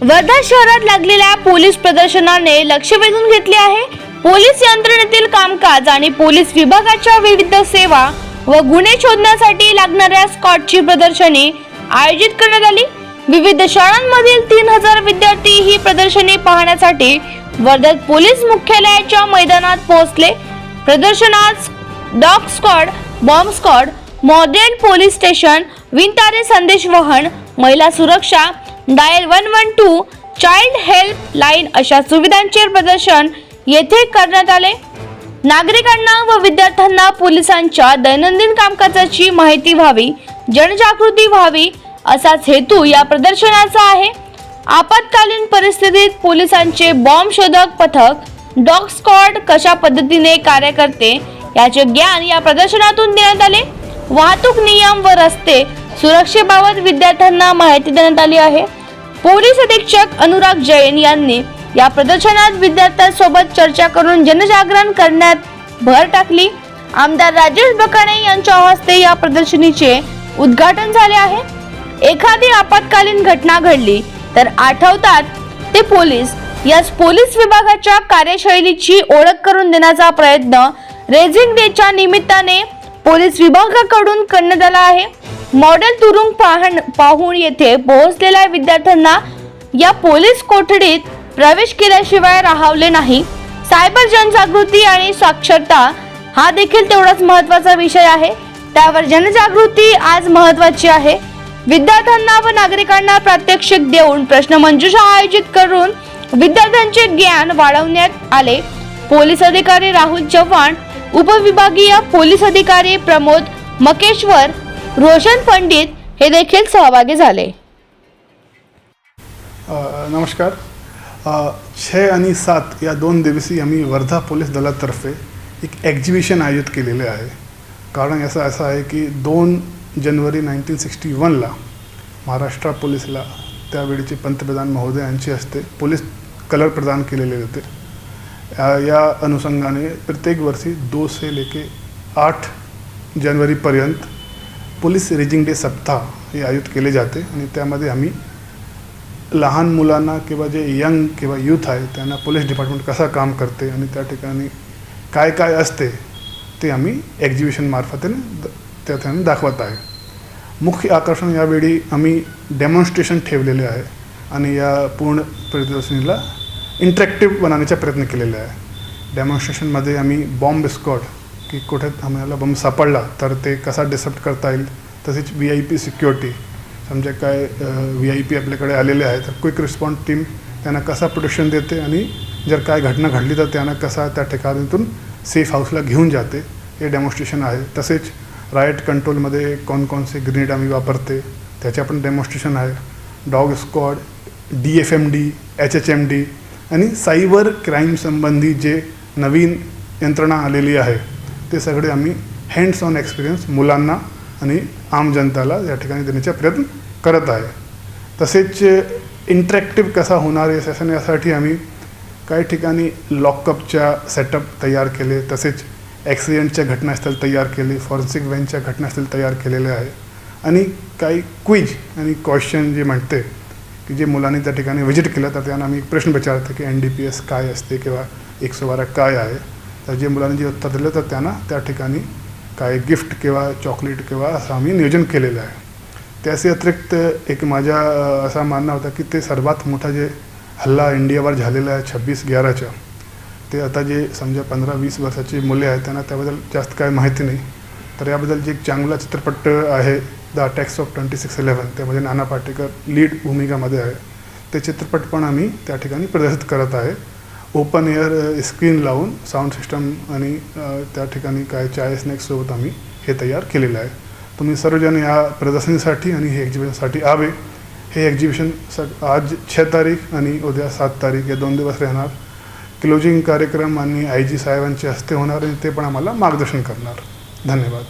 वर्धा शहरात लागलेल्या पोलीस प्रदर्शनाने लक्ष वेधून घेतले आहे. पोलीस यंत्रणेतील कामकाज आणि पोलीस विभागाच्या विविध सेवा व गुन्हे शोधण्यासाठी लागणाऱ्या स्कॉटची प्रदर्शनी आयोजित करण्यात आली. विविध शाळांमधील तीन हजार विद्यार्थी ही प्रदर्शनी पाहण्यासाठी वर्ध्यात पोलीस मुख्यालयाच्या मैदानात पोहोचले. प्रदर्शनात dog squad bomb squad model police station विंटारे संदेश वहन महिला सुरक्षा dial one one two child help line अशा सुविधांचे प्रदर्शन येथे करण्यात आले. नागरिकांना व विद्यार्थ्यांना पोलिसांच्या दैनंदिन कामकाजाची माहिती व्हावी जनजागृती व्हावी असाच हेतू या प्रदर्शनाचा आहे. आपत्कालीन परिस्थितीत पोलिसांचे बॉम्ब शोधक पथक डॉग स्क्वॉड कशा पद्धतीने कार्य करते याचे ज्ञान या प्रदर्शनातून देण्यात आले. वाहतूक नियम व रस्ते सुरक्षेबाबत विद्यार्थ्यांना माहिती देण्यात आली आहे. पोलीस अधीक्षक अनुराग जैन यांनी या प्रदर्शनात विद्यार्थ्यांसोबत चर्चा करून जनजागरण करण्यात भर टाकली. आमदार राजेश बकाणे यांच्या हस्ते या प्रदर्शनीचे उद्घाटन झाले आहे. एखादी आपत्कालीन घटना घडली तर आठवतात ते पोलीस. याच पोलीस विभागाच्या कार्यशैलीची ओळख करून देण्याचा प्रयत्न रेझिंग डेच्या निमित्ताने पोलीस विभागाकडून करण्यात आला आहे. मॉडेल तुरुंग पाहण पाहून येथे पोहोचलेल्या विद्यार्थ्यांना या पोलीस कोठडीत प्रवेश केल्याशिवाय राहवले नाही. सायबर जनजागृती आणि साक्षरता हा देखील तेवढाच महत्त्वाचा विषय आहे. त्यावर जनजागृती आज महत्वाची आहे. विद्यार्थ्यांना व नागरिकांना प्रात्यक्षिक देऊन प्रश्नमंजुषा आयोजित करून विद्यार्थ्यांचे ज्ञान वाढवण्यात आले. पोलीस अधिकारी राहुल चव्हाण उपविभागीय पोलीस अधिकारी प्रमोद मकेश्वर रोशन पंडित हे देखील सहभागी झाले. नमस्कार. छे आणि सात या दोन दिवशी आम्ही वर्धा पोलीस दलातर्फे एक एक्झिबिशन आयोजित केलेले आहे. कारण याचं असं आहे की दोन जानेवारी नाईन्टीन सिक्स्टी वनला महाराष्ट्र पोलीसला त्यावेळीचे पंतप्रधान महोदय यांचे हस्ते पोलीस कलर प्रदान केलेले होते. या- अनुषंगाने प्रत्येक वर्षी दो से लेके आठ जनवरीपर्यंत पोलीस रेजिंग डे सप्ताह हे आयोजित केले जाते आणि त्यामध्ये आम्ही लहान मुलांना किंवा जे यंग किंवा यूथ आहे त्यांना पोलीस डिपार्टमेंट कसा काम करते आणि त्या ठिकाणी काय काय असते ते आम्ही एक्झिबिशनमार्फतीने द- त्या ठिकाणी दाखवत आहे. मुख्य आकर्षण यावेळी आम्ही डेमॉन्स्ट्रेशन ठेवलेले आहे आणि या पूर्ण प्रदर्शनीला इंटरॅक्टिव्ह बनवण्याचा प्रयत्न केलेला आहे. डेमॉन्स्ट्रेशनमध्ये आम्ही बॉम्ब स्कॉड की कुठे आम्हाला बम सापडला तर ते कसा डिसेप्ट करता येईल? तसेच व्ही आय पी सिक्युरिटी समजा काय व्ही आय पी आपल्याकडे आलेले आहे तर क्विक रिस्पॉन्स टीम त्यांना कसा प्रोटेक्शन देते आणि जर काय घटना घडली तर त्यांना कसा त्या ठिकाणातून सेफ हाऊसला घेऊन जाते? हे डेमॉन्स्ट्रेशन आहे. तसेच रायट कंट्रोलमध्ये कोणकोणसे ग्रेनेड आम्ही वापरते त्याचे पण डेमॉन्स्ट्रेशन आहे. Dog squad D F M D H H M D आणि सायबर क्राईमसंबंधी जे नवीन यंत्रणा आलेली आहे ते सगळे आम्ही हँड्स ऑन एक्सपिरियन्स मुलांना आणि आम जनताला या ठिकाणी देण्याचा प्रयत्न करत आहे. तसेच इंटरॅक्टिव्ह कसा होणार आहे सेशन यासाठी आम्ही काही ठिकाणी लॉकअपच्या सेटअप तयार केले तसेच ॲक्सिडेंटच्या घटनास्थळ तयार केले फॉरेन्सिक व्हॅनच्या घटनास्थळ तयार केलेले आहे. आणि काही क्विज आणि क्वेश्चन जे म्हणते की जे मुलांनी त्या ठिकाणी व्हिजिट केलं तर त्यांना आम्ही एक प्रश्न विचारतो की एन डी पी एस काय असते किंवा एकशे बारा काय आहे. तर जे मुलांनी जे उत्तर दिलं तर त्यांना त्या ठिकाणी काही गिफ्ट किंवा चॉकलेट किंवा असं आम्ही नियोजन केलेलं आहे. त्याचे अतिरिक्त एक माझ्या असा मानणं होता की ते सर्वात मोठा जे हल्ला इंडियावर झालेला आहे छब्बीस ग्याराचा ते आता जे समजा पंधरा वीस वर्षाची मुले आहेत त्यांना त्याबद्दल जास्त काय माहिती नाही. तर याबद्दल जे एक चांगला चित्रपट आहे the attacks of twenty six eleven त्यामध्ये नाना पाटेकर लीड भूमिकामध्ये आहे. ते चित्रपट पण आम्ही त्या ठिकाणी प्रदर्शित करत आहे. ओपन एअर स्क्रीन लावून साऊंड सिस्टम आणि त्या ठिकाणी काय चाय स्नॅक्ससोबत आम्ही हे तयार केलेलं आहे. तुम्ही सर्वजण या प्रदर्शनीसाठी आणि हे एक्झिबिशनसाठी यावे हे एक्झिबिशन स आज छ तारीख आणि उद्या सात तारीख या दोन दिवस राहणार. क्लोजिंग कार्यक्रम आणि आय जी साहेबांच्या हस्ते होणार आणि ते पण आम्हाला मार्गदर्शन करणार. धन्यवाद.